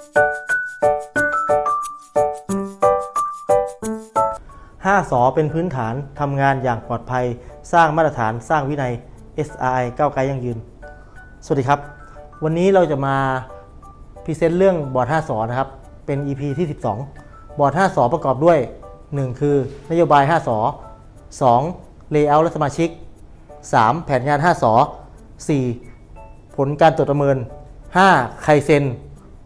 5สอเป็นพื้นฐานทำงานอย่างปลอดภัย สร้างมาตรฐานสร้างวินัย SRI ก้าวไกลยั่งยืน สวัสดีครับ วันนี้เราจะมาพรีเซนต์เรื่องบอร์ด5สอนะครับ เป็น EP ที่ 12 บอร์ด5สอประกอบด้วย 1 คือนโยบาย5สอ2 Layout และสมาชิก 3. แผนงาน5สอ4ผลการตรวจประเมิน 5. ใครเซ็น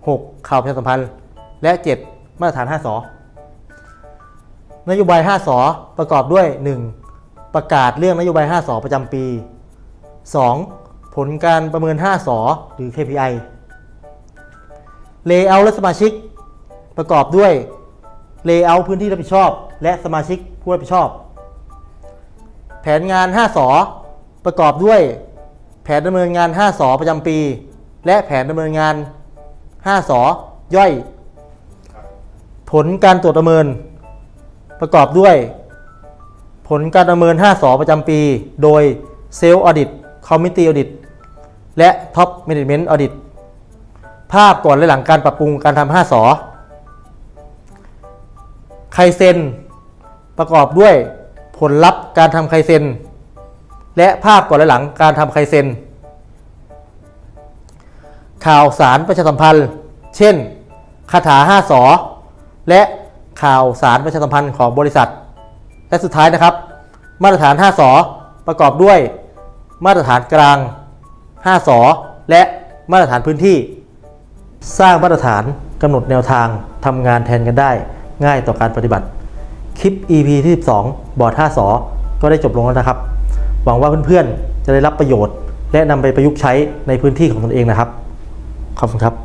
6. ข่าวประชาสัมพันธ์ และ 7. มาตรฐาน 5สอนโยบาย 5สอประกอบด้วย 1. ประกาศเรื่องนโยบาย 5สอประจำปี 2. ผลการประเมิน 5สอหรือ KPI Layout และสมาชิก ประกอบด้วย Layout พื้นที่รับผิดชอบ และสมาชิกผู้รับผิดชอบ แผนงาน 5สอประกอบด้วย แผนดำเนินงาน 5สอประจำปี และแผนดำเนินงาน 5สอย่อย ผลการตรวจประเมิน ประกอบด้วย ผลการประเมิน 5สอประจำปี โดย Self Audit Committee Audit และ Top Management Audit ภาพก่อนและหลังการปรับปรุงการทำ5สอไคเซนประกอบด้วยผลลัพธ์การทำไคเซนและภาพก่อนและหลังการทำไคเซน ข่าวสารประชาสัมพันธ์ เช่นคาถา5สอและข่าวสารประชาสัมพันธ์ของบริษัท และสุดท้ายนะครับ มาตรฐาน5สอประกอบด้วย มาตรฐานกลาง5สอและมาตรฐานพื้นที่ สร้างมาตรฐานกำหนดแนวทางทำงานแทนกันได้ ง่ายต่อการปฏิบัติ คลิป EP ที่12 บอร์ด5สอก็ได้จบลงแล้วนะครับ หวังว่าเพื่อนๆจะได้รับประโยชน์ และนำไปประยุกต์ใช้ในพื้นที่ของตนเองนะครับ ขอบคุณครับ